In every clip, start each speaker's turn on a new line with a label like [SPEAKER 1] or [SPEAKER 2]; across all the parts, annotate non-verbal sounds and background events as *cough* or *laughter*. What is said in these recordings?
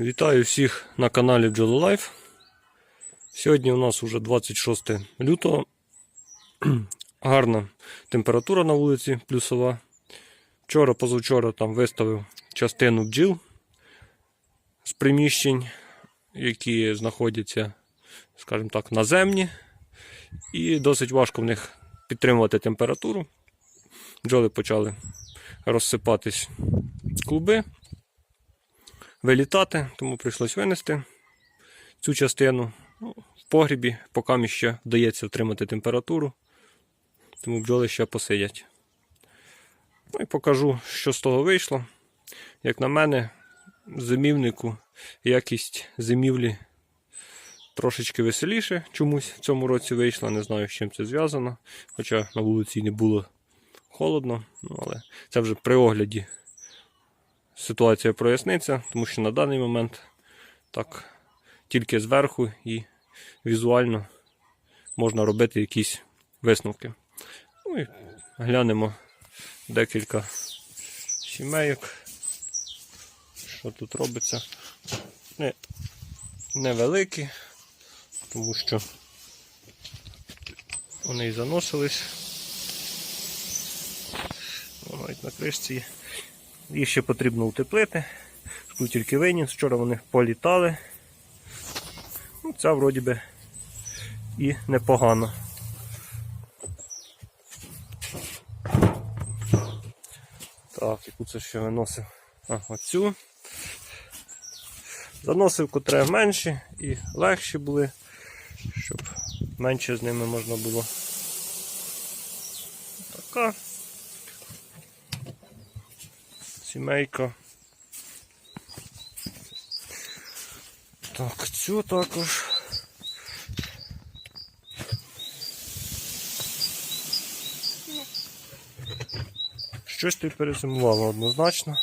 [SPEAKER 1] Вітаю всіх на каналі Life. Сьогодні у нас вже 26 лютого. *clears throat* Гарна температура на вулиці плюсова. Вчора, позавчора там виставив частину бджіл з приміщень, які знаходяться, скажімо так, наземні. І досить важко в них підтримувати температуру. Бджоли почали розсипатись клуби вилітати, тому прийшлось винести цю частину. Ну, в погрібі, поки ще вдається втримати температуру, тому бджоли ще посидять. Ну і покажу, що з того вийшло. Як на мене, зимівнику якість зимівлі трошечки веселіше чомусь в цьому році вийшла. Не знаю, з чим це зв'язано. Хоча на вулиці не було холодно, ну, але це вже при огляді ситуація проясниться, тому що на даний момент так тільки зверху і візуально можна робити якісь висновки. Ну і глянемо декілька сімейок. Що тут робиться? Не, невеликі, тому що вони і заносились. Навіть на кришці. Їх ще потрібно утеплити. Шку тільки виніс. Вчора вони політали. Ну, Ця вроді би і непогано. Так, яку це ще виносив? А, оцю. Заносив котре менші і легші були, щоб менше з ними можна було. Така. Сімейка. Так, цю також. Щось ти перезимувало однозначно.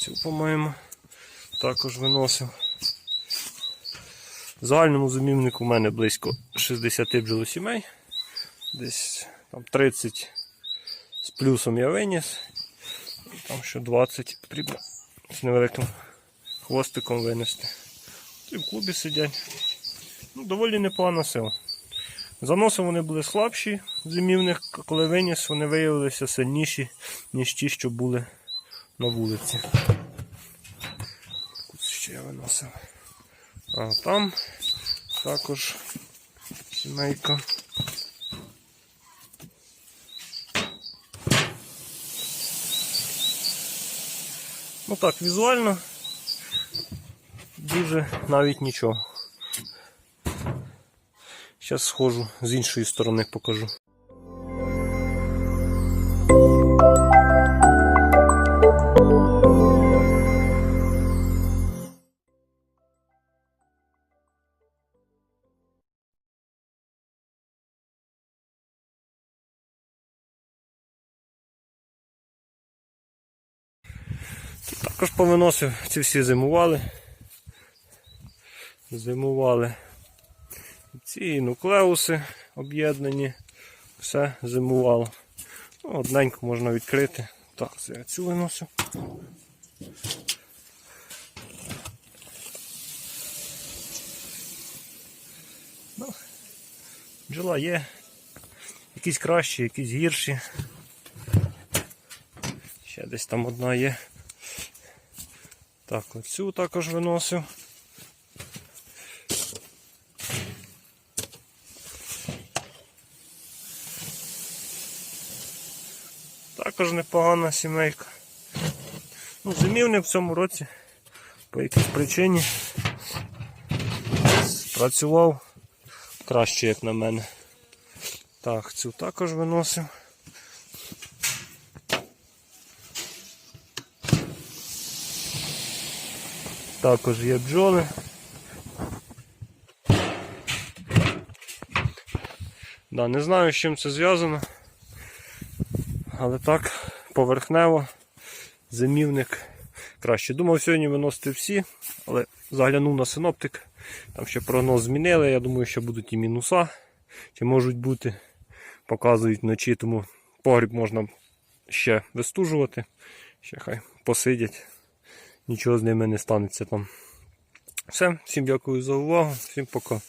[SPEAKER 1] Цю, по-моєму, також виносив. В загальному зимівнику у мене близько 60 бджолосімей. Десь там 30 з плюсом я виніс. Там ще 20 потрібно з невеликим хвостиком винести. І в клубі сидять. Ну, Доволі непогана сила. Заноси вони були слабші зимівних, коли виніс, вони виявилися сильніші, ніж ті, що були на вулиці. Тут ще я виносив. А там також сімейка. Ну так, візуально дуже навіть нічого. Зараз схожу з іншої сторони покажу. Також повиносив, ці всі зимували. Зимували ці нуклеуси об'єднані, все зимувало. Ну, одненько можна відкрити. Так, це я цю виносив. Ну, бджола є. Якісь кращі, якісь гірші. Ще десь там одна є. Так, оцю також виносив. Також непогана сімейка. Ну, Зимівник в цьому році по якійсь причині спрацював краще, як на мене. Так, цю також виносив. Також є бджоли. Да, не знаю, з чим це зв'язано. Але так, поверхнево, зимівник краще. Думав сьогодні виносити всі, але заглянув на синоптик. Там ще прогноз змінили. Я думаю, що будуть і мінуса, чи можуть бути. Показують вночі, тому погріб можна ще вистужувати. Ще хай посидять нічого з ними не станеться там. Все, всім дякую за увагу, всім пока.